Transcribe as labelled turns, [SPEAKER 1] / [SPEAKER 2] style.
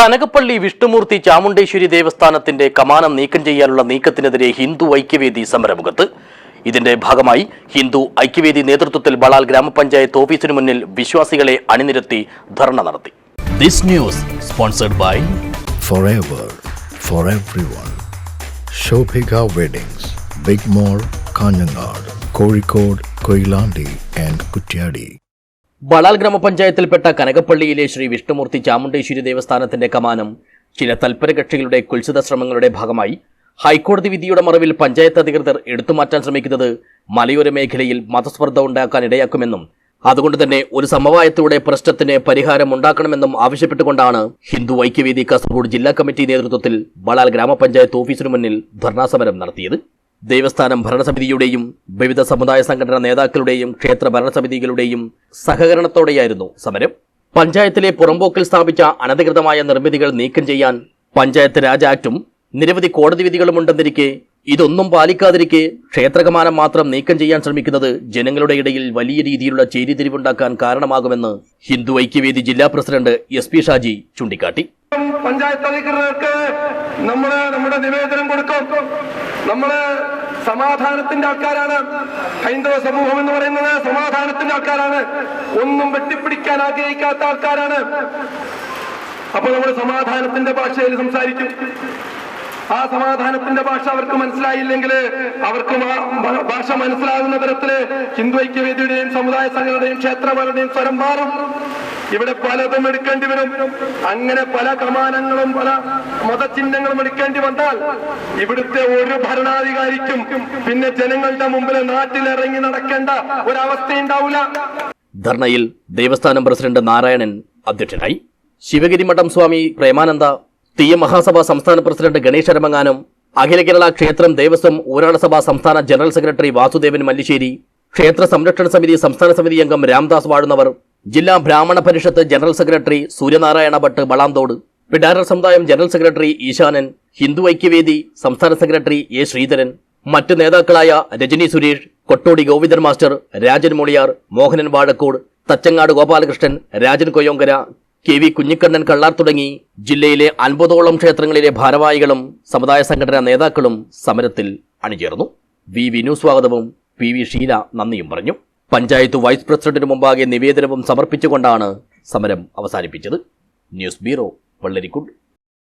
[SPEAKER 1] കനകപ്പള്ളി വിഷ്ണുമൂർത്തി ചാമുണ്ടേശ്വരി ദേവസ്ഥാനത്തിന്റെ കമാനം നീക്കം ചെയ്യാനുള്ള നീക്കത്തിനെതിരെ ഹിന്ദു ഐക്യവേദി സമരമുഖത്ത് ഇതിന്റെ ഭാഗമായി ഹിന്ദു ഐക്യവേദി നേതൃത്വത്തിൽ ബളാൽ ഗ്രാമപഞ്ചായത്ത് ഓഫീസിനു മുന്നിൽ വിശ്വാസികളെ അണിനിരത്തി ധർണ നടത്തി this news sponsored by
[SPEAKER 2] forever for everyone. Shobhika Weddings, Big Mall, Kanyanad, Kozhikode, Koilandi and Kutyadi.
[SPEAKER 1] Balal ഗ്രാമപഞ്ചായത്തിൽപ്പെട്ട കനകപ്പള്ളിയിലെ ശ്രീ വിഷ്ണുമൂർത്തി ചാമുണ്ടേശ്വരി ദേവസ്ഥാനത്തിന്റെ കമാനം ചില തൽപര കക്ഷികളുടെ കുൽസിത ശ്രമങ്ങളുടെ ഭാഗമായി ഹൈക്കോടതി വിധിയുടെ മറവിൽ പഞ്ചായത്ത് അധികൃതർ എടുത്തുമാറ്റാൻ ശ്രമിക്കുന്നത് മലയോര മേഖലയിൽ മതസ്പർദ്ധ ഉണ്ടാക്കാൻ ഇടയാക്കുമെന്നും അതുകൊണ്ട് തന്നെ ഒരു സമവായത്തിലൂടെ പ്രശ്നത്തിന് പരിഹാരം ഉണ്ടാക്കണമെന്നും ആവശ്യപ്പെട്ടുകൊണ്ടാണ് ഹിന്ദു ഐക്യവേദി കാസർഗോഡ് ജില്ലാ കമ്മിറ്റി നേതൃത്വത്തിൽ ബളാൽ ഗ്രാമപഞ്ചായത്ത് ഓഫീസിനു മുന്നിൽ ധർണാസമരം നടത്തിയത്. ദേവസ്ഥാനം ഭരണസമിതിയുടെയും വിവിധ സമുദായ സംഘടനാ നേതാക്കളുടെയും ക്ഷേത്ര ഭരണസമിതികളുടെയും സഹകരണത്തോടെയായിരുന്നു സമരം. പഞ്ചായത്തിലെ പുറമ്പോക്കിൽ സ്ഥാപിച്ച അനധികൃതമായ നിർമ്മിതികൾ നീക്കം ചെയ്യാൻ പഞ്ചായത്ത് രാജ് ആക്ടും നിരവധി കോടതി വിധികളും ഉണ്ടെന്നിരിക്കെ ഇതൊന്നും പാലിക്കാതിരിക്കെ ക്ഷേത്രകമാനം മാത്രം നീക്കം ചെയ്യാൻ ശ്രമിക്കുന്നത് ജനങ്ങളുടെ ഇടയിൽ വലിയ രീതിയിലുള്ള ചേരിതിരിവുണ്ടാക്കാൻ കാരണമാകുമെന്ന് ഹിന്ദു ഐക്യവേദി ജില്ലാ പ്രസിഡന്റ് എസ് പി ഷാജി ചൂണ്ടിക്കാട്ടി.
[SPEAKER 3] പഞ്ചായത്ത് അധികൃതർക്ക് നമ്മൾ നമ്മുടെ നിവേദനം കൊടുക്കും. നമ്മൾ സമാധാനത്തിന്റെ ആൾക്കാരാണ്. ഹൈന്ദവ സമൂഹം എന്ന് പറയുന്നത് സമാധാനത്തിന്റെ ആൾക്കാരാണ്. ഒന്നും വെട്ടിപ്പിടിക്കാൻ ആഗ്രഹിക്കാത്ത ആൾക്കാരാണ്. അപ്പൊ നമ്മൾ സമാധാനത്തിന്റെ ഭാഷയിൽ സംസാരിക്കും. ആ സമാധാനത്തിന്റെ ഭാഷ അവർക്ക് മനസ്സിലായില്ലെങ്കിൽ അവർക്ക് ഭാഷ മനസ്സിലാകുന്ന തരത്തിൽ ഹിന്ദു ഐക്യവേദിയുടെയും സമുദായ സംഘടനയുടെയും ക്ഷേത്രപരയുടെയും സ്വരം മാറും. ഇവിടെ പലതും എടുക്കേണ്ടി വരും. അങ്ങനെ പല കമാനങ്ങളും പല മതചിഹ്നങ്ങളും എടുക്കേണ്ടി വന്നാൽ ഇവിടുത്തെ ഒരു ഭരണാധികാരിക്കും പിന്നെ ജനങ്ങളുടെ മുമ്പിൽ നാട്ടിലിറങ്ങി നടക്കേണ്ട ഒരവസ്ഥയുണ്ടാവില്ല
[SPEAKER 1] ധർണയിൽ ദേവസ്ഥാനം പ്രസിഡന്റ് നാരായണൻ അധ്യക്ഷനായി ശിവഗിരി മഠം സ്വാമി പ്രേമാനന്ദ തീയ മഹാസഭ സംസ്ഥാന പ്രസിഡന്റ് ഗണേശ് അരമങ്ങാനം അഖില കേരള ക്ഷേത്രം ദേവസ്വം ഊരാളസഭ സംസ്ഥാന ജനറൽ സെക്രട്ടറി വാസുദേവൻ മല്ലിശ്ശേരി ക്ഷേത്ര സംരക്ഷണ സമിതി സംസ്ഥാന സമിതി അംഗം രാംദാസ് വാഴുന്നവർ ജില്ലാ ബ്രാഹ്മണ പരിഷത്ത് ജനറൽ സെക്രട്ടറി സൂര്യനാരായണ ഭട്ട് വളാന്തോട് പിടാരർ സമുദായം ജനറൽ സെക്രട്ടറി ഈശാനൻ ഹിന്ദു ഐക്യവേദി സംസ്ഥാന സെക്രട്ടറി എ ശ്രീധരൻ മറ്റ് നേതാക്കളായ Rajani Suresh Kottodi Govindan master Rajan Moliyar Mohanan Vazhakkode Thachangad Gopalakrishnan Rajan Koyyonkara K V Kunhikannan Kallar തുടങ്ങി ജില്ലയിലെ അൻപതോളം ക്ഷേത്രങ്ങളിലെ ഭാരവാഹികളും സമുദായ സംഘടനാ നേതാക്കളും സമരത്തിൽ അണിചേർന്നു. വി വിനു സ്വാഗതവും പി വി ഷീല നന്ദിയും പറഞ്ഞു. പഞ്ചായത്ത് വൈസ് പ്രസിഡന്റിന് മുമ്പാകെ നിവേദനവും സമർപ്പിച്ചുകൊണ്ടാണ് സമരം അവസാനിപ്പിച്ചത്. News bureau Vellarikundu.